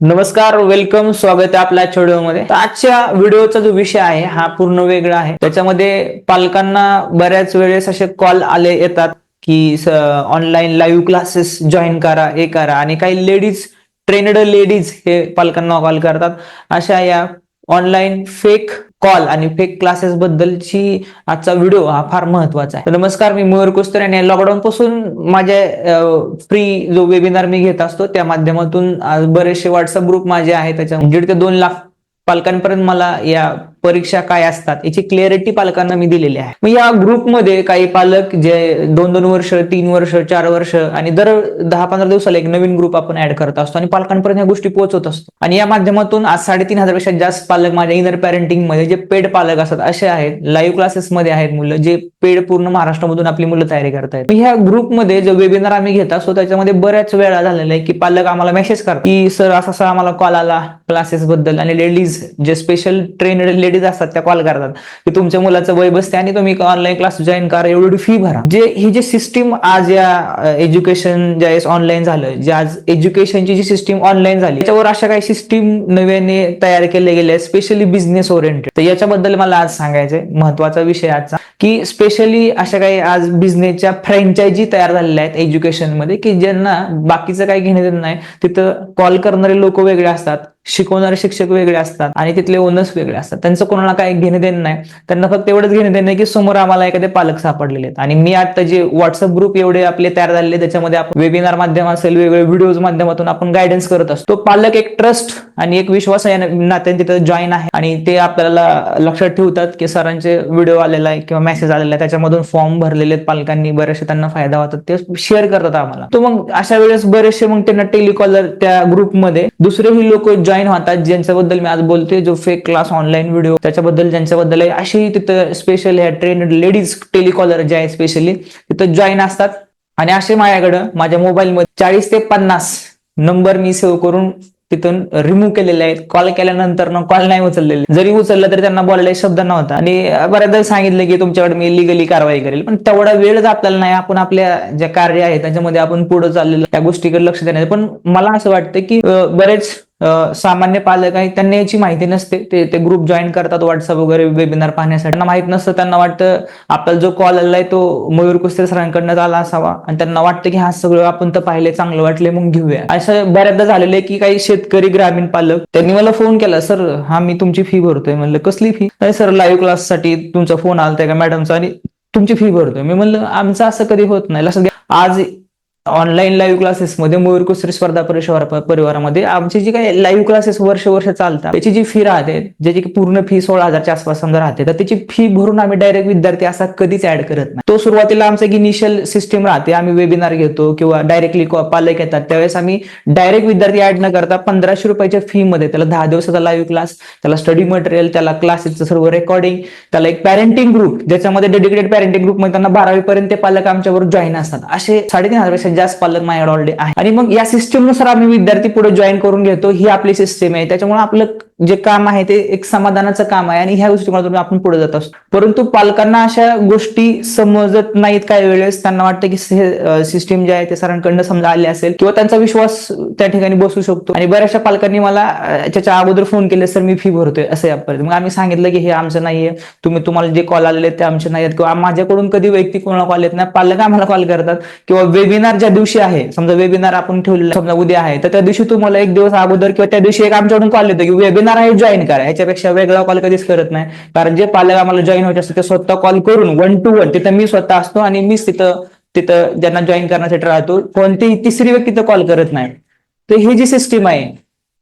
नमस्कार वेलकम स्वागत आहे आपल्या आजच्या व्हिडिओमध्ये. आजच्या व्हिडिओचा जो विषय आहे हा पूर्ण वेगळा आहे. त्याच्यामध्ये पालकांना बऱ्याच वेळेस असे कॉल आले येतात की ऑनलाईन लाईव्ह क्लासेस जॉईन करा हे करा. आणि काही लेडीज ट्रेनड लेडीज हे पालकांना कॉल करतात. अशा या ऑनलाईन फेक कॉल आणि फेक क्लासेस बद्दलची आजचा व्हिडिओ हा फार महत्त्वाचा आहे. तर नमस्कार मी मयूर कुस्तर आणि लॉकडाऊन पासून माझ्या फ्री जो वेबिनार मी घेत असतो त्या माध्यमातून आज बरेचसे व्हॉट्सअप ग्रुप माझे आहेत. त्याच्या दीड ते दोन लाख पालकांपर्यंत मला या परीक्षा काय असतात याची क्लिअरिटी पालकांना मी दिलेली आहे. मग या ग्रुपमध्ये काही पालक जे दोन दोन वर्ष तीन वर्ष चार वर्ष आणि दर दहा पंधरा दिवसाला एक नवीन ग्रुप आपण ऍड करत असतो आणि पालकांपर्यंत या गोष्टी पोहोचत असतो. आणि या माध्यमातून आज साडेतीन हजारपेक्षा जास्त पालक माझ्या इनर पॅरेंटिंगमध्ये जे पेड पालक असतात असे आहेत लाईव्ह क्लासेसमध्ये आहेत मुलं जे पेड पूर्ण महाराष्ट्रामधून आपली मुलं तयारी करतायत ह्या ग्रुपमध्ये जो वेबिनार आम्ही घेत असतो त्याच्यामध्ये बऱ्याच वेळा झालेला आहे की पालक आम्हाला मेसेज करतात की सर असा असा आम्हाला कॉल आला क्लासेस बद्दल आणि लेडीज जे स्पेशल ट्रेनड लेडीज असतात त्या कॉल करतात. की तुमच्या मुलाचं वय बसते आणि तुम्ही ऑनलाईन क्लास जॉईन करा एवढी फी भरा. जे ही जी सिस्टीम आज या एज्युकेशन ज्या ऑनलाईन झालं जे आज एज्युकेशनची जी सिस्टीम ऑनलाईन झाली त्याच्यावर अशा काही सिस्टीम नव्याने तयार केल्या गेल्या स्पेशली बिझनेस ओरिएंटेड तर याच्याबद्दल मला आज सांगायचंय महत्त्वाचा विषय आजचा की स्पेशली अशा काही आज बिझनेसच्या फ्रँचायझी तयार झालेल्या आहेत एज्युकेशनमध्ये की ज्यांना बाकीचं काही घेणं देणं नाही तिथं कॉल करणारे लोक वेगळे असतात. शिकवणारे शिक्षक वेगळे असतात आणि तिथले ओनर्स वेगळे असतात. त्यांचं कोणाला काही घेणे देणं नाही. त्यांना फक्त एवढंच घेणे देणं आहे की समोर आम्हाला एखादे पालक सापडलेले आहेत. आणि मी आता जे व्हॉट्सअप ग्रुप एवढे आपले तयार झालेले त्याच्यामध्ये आपण वेबिनार माध्यम असेल वेगवेगळे व्हिडिओज माध्यमातून आपण गायडन्स करत असतो. पालक एक ट्रस्ट आणि एक विश्वास आहे नात्याने तिथे जॉईन आहे. आणि ते आपल्याला लक्षात ठेवतात की सरांचे व्हिडिओ आलेला आहे किंवा मेसेज आलेला आहे. त्याच्यामधून फॉर्म भरलेले आहेत पालकांनी. बरेचसे त्यांना फायदा होतात. ते शेअर करतात आम्हाला. तो मग अशा वेळेस बरेचसे मग त्यांना टेलिकॉलर त्या ग्रुपमध्ये दुसरेही लोक जॉईन होतात ज्यांच्याबद्दल मी आज बोलतोय जो फेक क्लास ऑनलाईन व्हिडिओ त्याच्याबद्दल ज्यांच्याबद्दल आहे अशी तिथं स्पेशल ह्या ट्रेन लेडीज टेलिकॉलर जे आहे स्पेशली तिथं जॉईन असतात. आणि असे माझ्याकडं माझ्या मोबाईलमध्ये चाळीस ते पन्नास नंबर मी सेव्ह करून तिथून रिमूव्ह केलेले आहेत. कॉल केल्यानंतर ना कॉल नाही उचललेले. जरी उचललं तरी त्यांना बोलायला शब्द नव्हता. आणि बऱ्याचदा सांगितलं की तुमच्याकडे मी लिगली कारवाई करेल. पण तेवढा वेळच आपल्याला नाही आपण आपल्या ज्या कार्य आहे त्याच्यामध्ये आपण पुढे चाललेलं त्या गोष्टीकडे लक्ष देण्याचं. पण मला असं वाटतं की बरेच सामान्य पालक आहेत त्यांना याची माहिती नसते. ते ते ग्रुप जॉईन करतात व्हॉट्सअप वगैरे वेबिनार पाहण्यासाठी. त्यांना माहीत नसतं त्यांना वाटतं आपल्याला जो कॉल आलाय तो मयूर कुस्ते सरांकडनं आला असावा. आणि त्यांना वाटतं की हा सगळं आपण तर पाहिले चांगलं वाटले मग घेऊया. असं बऱ्याचदा झालेलं आहे की काही शेतकरी ग्रामीण पालक त्यांनी मला फोन केला सर हा मी तुमची फी भरतोय. म्हणलं कसली फी नाही सर लाईव्ह क्लाससाठी तुमचा फोन आलताय का मॅडमचा? आणि तुमची फी भरतोय. मी म्हणलं आमचं असं कधी होत नाही. लक्षात घ्या आज ऑनलाईन लाईव्ह क्लासेसमध्ये मयूर स्पर्धा परिवार परिवारामध्ये आमची जी काही लाईव्ह क्लासेस वर्ष वर्ष चालतात त्याची जी फी राहते ज्याची की पूर्ण फी सोळा हजारच्या आसपास समजा राहते तर त्याची फी भरून आम्ही डायरेक्ट विद्यार्थी असा कधीच ऍड करत नाही. तो सुरुवातीला आमचं इनिशियल सिस्टीम राहते आम्ही वेबिनार घेतो किंवा डायरेक्टली पालक येतात त्यावेळेस आम्ही डायरेक्ट विद्यार्थी ऍड न करता पंधराशे रुपयाच्या फी मध्ये त्याला दहा दिवसाचा लाईव्ह क्लास त्याला स्टडी मटेरियल त्याला क्लासेसचं सर्व रेकॉर्डिंग त्याला एक पॅरेंटिंग ग्रुप ज्याच्यामध्ये डेडिकेटेड पॅरेंटिंग ग्रुपमध्ये त्यांना बारावी पर्यंत ते पालक आमच्यावर जॉईन असतात. असे साडेतीन हजार जास्त पालक माझ्याकडे ऑलरेडी आहे. आणि मग या सिस्टीमनुसार आम्ही विद्यार्थी पुढे जॉईन करून घेतो. ही आपली सिस्टीम आहे. त्याच्यामुळे आपलं जे काम आहे ते एक समाधानाचं काम आहे आणि ह्या गोष्टीमधून आपण पुढे जात असतो. परंतु पालकांना अशा गोष्टी समजत नाहीत काही वेळेस. त्यांना वाटतं की सिस्टीम जे आहे ते सरांकडनं समजा आले असेल किंवा त्यांचा विश्वास त्या ठिकाणी बसू शकतो. आणि बऱ्याचशा पालकांनी मला त्याच्या अगोदर फोन केले सर मी फी भरतोय असं यापर्यंत मग आम्ही सांगितलं की हे आमचं नाहीये. तुम्ही तुम्हाला जे कॉल आलेले आहेत ते आमचे आहेत किंवा माझ्याकडून कधी वैयक्तिक कोणाला कॉल येत नाही. पालक आम्हाला कॉल करतात. किंवा वेबिनार ज्या दिवशी आहे समजा वेबिनार आपण ठेवलेला समजा उद्या आहे तर त्या दिवशी तुम्हाला एक दिवस अगोदर किंवा त्या दिवशी एक आमच्याकडून कॉल येतो की वेबिनार आहे जॉईन करा. ह्याच्यापेक्षा वेगळा कॉल कधीच करत नाही. कारण जे पालक आम्हाला जॉईन व्हायचे असतात ते स्वतः कॉल करून वन टू वन तिथं मी स्वतः असतो आणि मीच तिथं तिथं ज्यांना जॉईन करण्यासाठी राहतो कोणतीही तिसरी व्यक्ती तर कॉल करत नाही. तर ही जी सिस्टीम आहे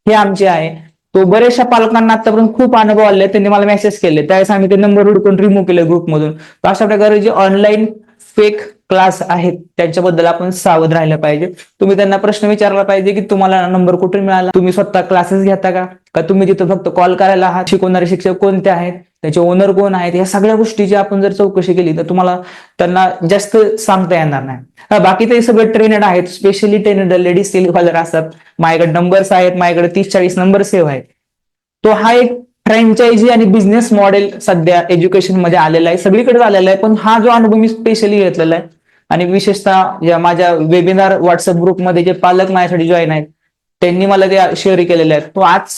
हे आमची आहे. तो बऱ्याचशा पालकांना आतापर्यंत खूप अनुभव आले त्यांनी मला मेसेज केले. त्यावेळेस आम्ही ते नंबर हुडकून रिमूव्ह केले ग्रुपमधून अशा प्रकारे जे ऑनलाईन फेक क्लास आहेत. त्यांच्याबद्दल आपण सावध राहिलं पाहिजे. तुम्ही त्यांना प्रश्न विचारला पाहिजे की तुम्हाला नंबर कुठून मिळाला? तुम्ही स्वतः क्लासेस घेता का? का तुम्ही तिथं फक्त कॉल करायला आहात? शिकवणारे शिक्षक कोणते आहेत? त्याचे ओनर कोण आहेत? या सगळ्या गोष्टीची आपण जर चौकशी केली तर तुम्हाला त्यांना जास्त सांगता येणार नाही. बाकी ते सगळे ट्रेनड आहेत. स्पेशली ट्रेनड लेडीज टेलिकॉलर असतात. माझ्याकडे नंबर्स आहेत. माझ्याकडे तीस चाळीस नंबर सेव्ह आहेत. तो हा एक फ्रँचायझी आणि बिझनेस मॉडेल सध्या एज्युकेशनमध्ये आलेला आहे. सगळीकडे आलेला आहे पण हा जो अनुभव मी स्पेशली घेतलेला आहे आणि विशेषतः या माझ्या वेबिनार व्हॉट्सअप ग्रुपमध्ये जे पालक माझ्यासाठी जॉईन आहेत त्यांनी मला ते शेअर केलेले आहेत. तो आज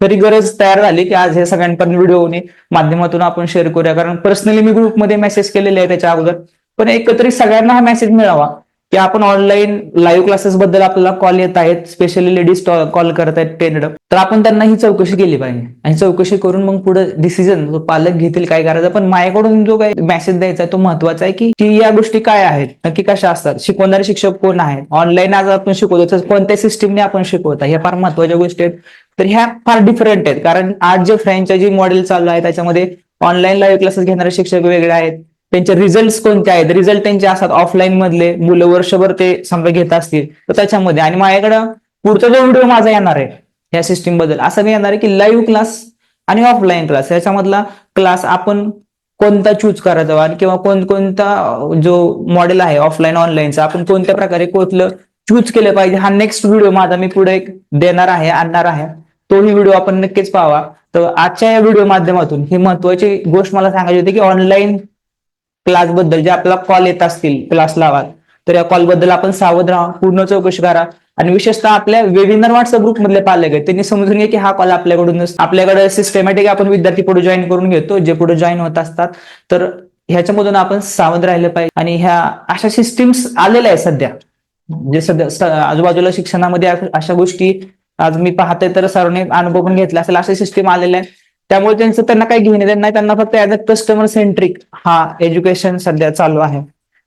तरी गरज तयार झाली की आज हे सगळ्यांपर्यंत व्हिडिओने माध्यमातून आपण शेअर करूया. कारण पर्सनली मी ग्रुपमध्ये मेसेज केलेले आहे त्याच्या अगोदर पण एकत्रित सगळ्यांना हा मेसेज मिळावा. की आपण ऑनलाईन लाईव्ह क्लासेस बद्दल आपल्याला कॉल येत आहेत. स्पेशली लेडीज कॉल करत आहेत टेन्ड तर आपण त्यांना ही चौकशी केली पाहिजे. आणि चौकशी करून मग पुढे डिसिजन पालक घेतील काय करायचं. पण माझ्याकडून जो काही मेसेज द्यायचा आहे तो महत्त्वाचा आहे की की या गोष्टी काय आहेत? नक्की कशा असतात? शिकवणारे शिक्षक कोण आहेत? ऑनलाईन आज आपण शिकवतो कोणत्या सिस्टीमने आपण शिकवता? ह्या फार महत्त्वाच्या गोष्टी आहेत. तर ह्या फार डिफरंट आहेत. कारण आज जे फ्रँचायझी मॉडेल चालू आहे त्याच्यामध्ये ऑनलाईन लाईव्ह क्लासेस घेणारे शिक्षक वेगळे आहेत. त्यांचे रिझल्ट कोणते आहेत? रिझल्ट त्यांचे असतात ऑफलाईन मधले. मुलं वर्षभर ते समजा घेत असतील तर त्याच्यामध्ये. आणि माझ्याकडं पुढचा जो व्हिडिओ माझा येणार आहे या सिस्टीमबद्दल असं मी येणार आहे की लाईव्ह क्लास आणि ऑफलाईन क्लास याच्यामधला क्लास आपण कोणता चूज करायचा आणि किंवा कोणकोणता जो मॉडेल आहे ऑफलाईन ऑनलाईनचा आपण कोणत्या प्रकारे कोणतं चूज केलं पाहिजे हा नेक्स्ट व्हिडिओ माझा मी पुढे एक देणार आहे आणणार आहे. तोही व्हिडिओ आपण नक्कीच पाहावा. तर आजच्या या व्हिडिओ माध्यमातून ही महत्वाची गोष्ट मला सांगायची होती की ऑनलाईन क्लासबद्दल जे आपला कॉल येत असतील क्लास लावा तर या कॉलबद्दल आपण सावध राहा पूर्ण चौकशी करा. आणि विशेषतः आपल्या वेबिनार व्हॉट्सअप ग्रुप मधले पालक आहेत त्यांनी समजून घ्या की हा कॉल आपल्याकडून आपल्याकडे सिस्टमॅटिक आपण विद्यार्थी पुढे जॉईन करून घेतो जे पुढे जॉईन होत असतात. तर ह्याच्यामधून आपण सावध राहिलं पाहिजे. आणि ह्या अशा सिस्टीम्स आलेल्या आहेत सध्या. जे सध्या आजूबाजूला शिक्षणामध्ये अशा गोष्टी आज मी पाहते तर सर्वांनी अनुभव पण घेतला असेल अशा सिस्टीम आलेल्या आहेत. त्यामुळे त्यांचं त्यांना काही घेणे नाही. त्यांना फक्त ऍज अ कस्टमर सेंट्रिक हा एज्युकेशन सध्या चालू आहे.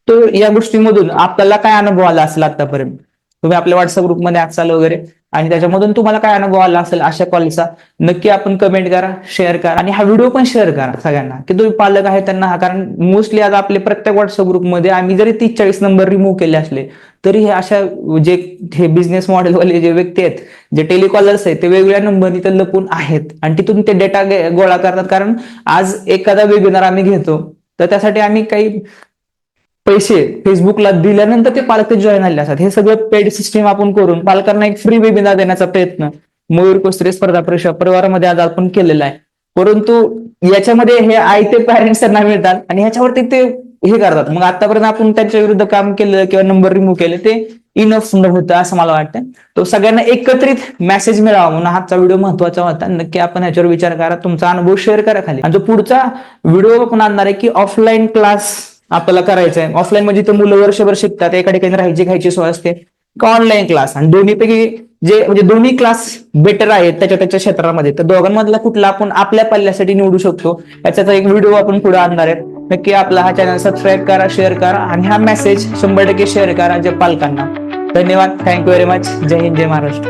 तो या गोष्टीमधून आपल्याला काय अनुभव आला असेल आतापर्यंत? तुम्ही आपल्या व्हॉट्सअप ग्रुपमध्ये असाल वगैरे. आणि त्याच्यामधून तुम्हाला काय अनुभव आला असेल अशा कॉलेजचा नक्की आपण कमेंट करा शेअर करा. आणि हा व्हिडिओ पण शेअर करा सगळ्यांना की तुम्ही पालक आहे त्यांना हा. कारण मोस्टली आता आपले प्रत्येक व्हॉट्सअप ग्रुपमध्ये आम्ही जरी तीस चाळीस नंबर रिमूव्ह केले असले तरी हे अशा जे हे बिझनेस मॉडेलवाले जे व्यक्ती आहेत जे टेलिकॉलर्स आहेत ते वेगवेगळ्या नंबर तिथे लपून आहेत. आणि तिथून ते डेटा गोळा करतात. कारण आज एखादा वेबिनार आम्ही घेतो तर त्यासाठी आम्ही काही पैसे फेसबुकला दिल्यानंतर ते पालक ते जॉईन झाले असतात. हे सगळं पेड सिस्टीम आपण करून पालकांना एक फ्री वेबिनार देण्याचा प्रयत्न मयूर कोस्त्रे स्पर्धा परीक्षा परिवारामध्ये आज आपण केलेला आहे. परंतु याच्यामध्ये हे आयते पॅरेंट्स त्यांना मिळतात आणि ह्याच्यावरती ते हे करतात. मग आतापर्यंत आपण त्यांच्या विरुद्ध काम केलं किंवा नंबर रिमूव्ह केले ते इनफ होतं असं मला वाटतं तो सगळ्यांना एकत्रित मेसेज मिळावा म्हणून आजचा व्हिडिओ महत्त्वाचा होता. नक्की आपण ह्याच्यावर विचार करा तुमचा अनुभव शेअर करा खाली. आणि जो पुढचा व्हिडिओ आपण आणणार आहे की ऑफलाईन क्लास आपल्याला करायचं आहे ऑफलाईन म्हणजे तर मुलं वर्षभर शिकतात एका ठिकाणी राहायची खायची सोय असते का ऑनलाईन क्लास आणि दोन्हीपैकी जे म्हणजे दोन्ही क्लास बेटर आहेत त्याच्या त्याच्या क्षेत्रामध्ये. तर दोघांमधला कुठला आपण आपल्या पल्ल्यासाठी निवडू शकतो याच्याचा एक व्हिडिओ आपण पुढे आणणार आहे नक्की आपला हा चॅनल सबस्क्राईब करा शेअर करा आणि हा मेसेज शंभर टक्के शेअर करा जे पालकांना धन्यवाद thank you very much Jai Hind Jai Maharashtra.